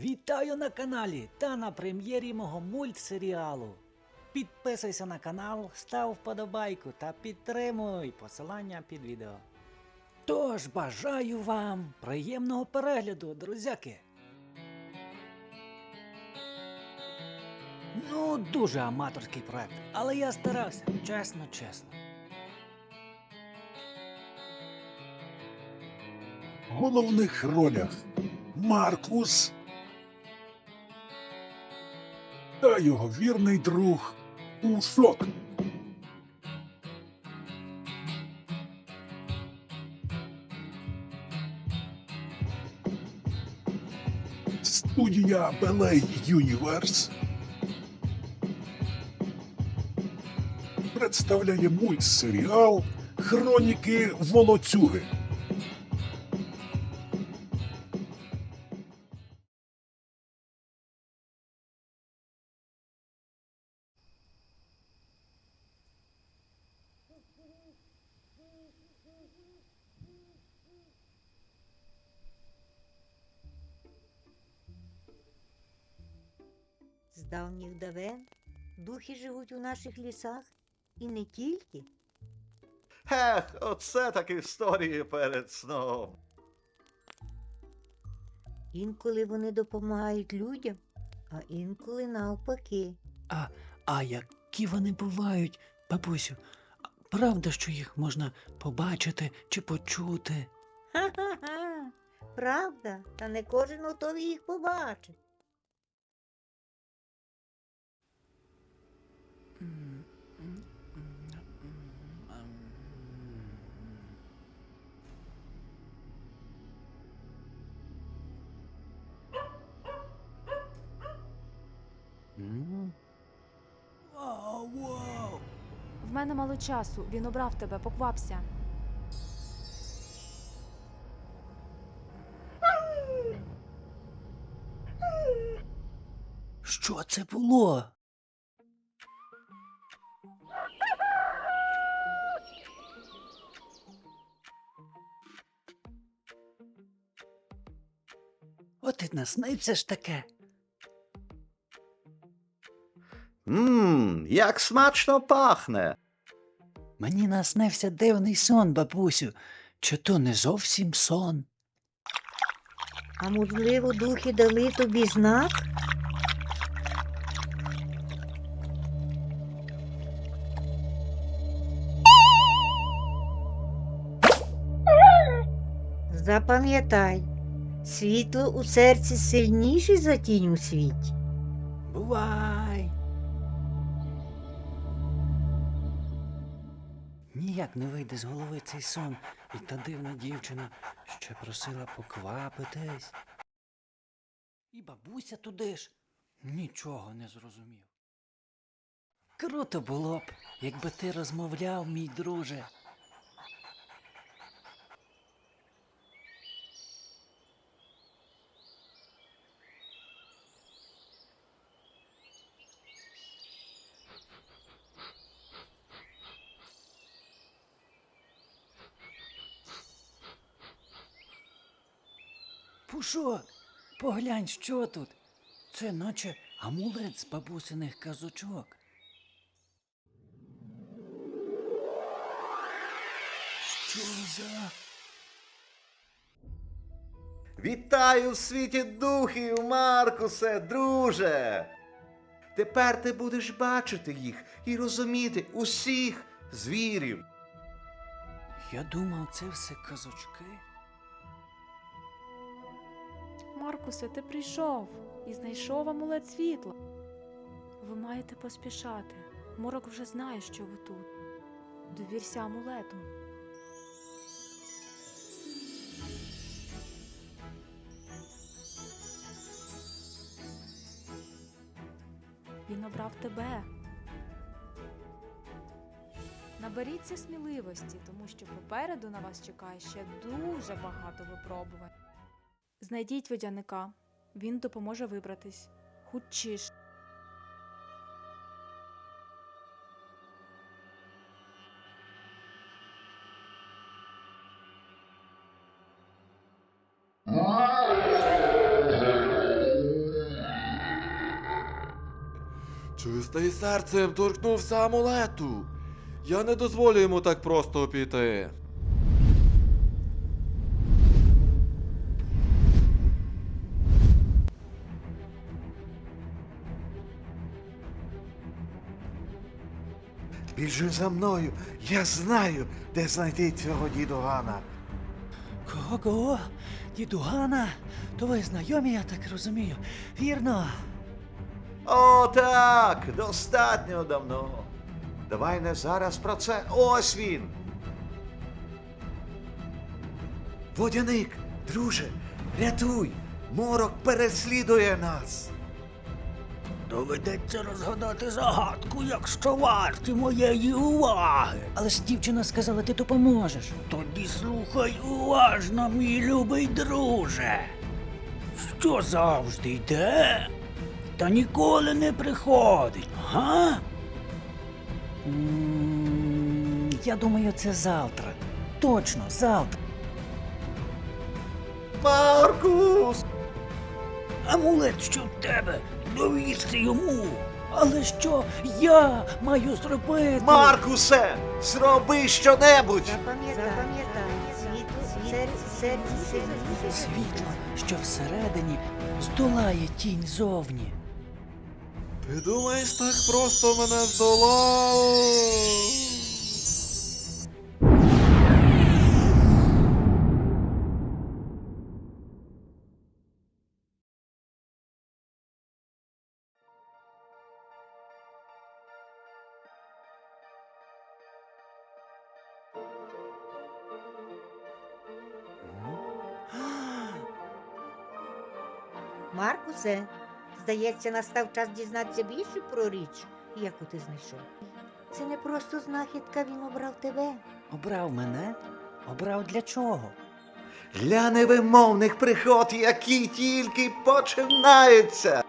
Вітаю на каналі та на прем'єрі мого мультсеріалу. Підписуйся на канал, став вподобайку та підтримуй посилання під відео. Тож бажаю вам приємного перегляду, друзяки. Ну, дуже аматорський проект, але я старався, чесно, чесно. В головних ролях Маркус та його вірний друг Ушок. Студія Belay Universe представляє мультсеріал Хроніки Волоцюги. З давніх давен духи живуть у наших лісах і не тільки. Ех, оце так історії перед сном. Інколи вони допомагають людям, а інколи навпаки. А, а які вони бувають, бабусю? Правда, що їх можна побачити чи почути? Ха-ха-ха. Правда, та не кожен готовий їх побачить. Вау, мене мало часу. Він обрав тебе, поквапся. Що це було? От і насниться ж таке. Ммм, як смачно пахне. Мені наснився дивний сон, бабусю. Чи то не зовсім сон? А можливо, духи дали тобі знак? Запам'ятай, світло у серці сильніше за тінь у світі. Бувай. Ніяк не вийде з голови цей сон, і та дивна дівчина ще просила поквапитись. І бабуся туди ж нічого не зрозумів. Круто було б, якби ти розмовляв, мій друже. Пушок, поглянь, що тут. Це наче амулет з бабусиних казочок. Що за. Вітаю в світі духів, Маркусе, друже. Тепер ти будеш бачити їх і розуміти усіх звірів. Я думав, це все казочки. Маркусе, ти прийшов і знайшов амулет світла. Ви маєте поспішати. Морок вже знає, що ви тут. Довірся амулету. Він обрав тебе. Наберіться сміливості, тому що попереду на вас чекає ще дуже багато випробувань. Знайдіть водяника, він допоможе вибратись. Хучіш. Чистий серцем торкнувся амулету. Я не дозволю йому так просто піти. Біжи за мною, я знаю, де знайти цього дідугана. Кого кого? Діду Гана? То ви знайомі, я так розумію. Вірно. О, так, достатньо давно. Давай не зараз про це. Ось він. Водяник, друже, рятуй! Морок переслідує нас. Доведеться розгадати загадку, якщо варті моєї уваги. Але ж дівчина сказала, ти допоможеш. Тоді слухай уважно, мій любий друже. Що завжди йде, та ніколи не приходить, га? М, Я думаю, це завтра. Точно, завтра. Маркус! Амулет, що в тебе, довірся йому. Але що я маю зробити? Маркусе! Зроби щонебудь! Запам'ятай, світло у серці, серці. Світло, що всередині здолає тінь зовні. Ти думаєш, так просто мене здолав? Маркусе, здається, настав час дізнатися більше про річ, яку ти знайшов. Це не просто знахідка, він обрав тебе. Обрав мене? Обрав для чого? Для невимовних приход, які тільки починаються.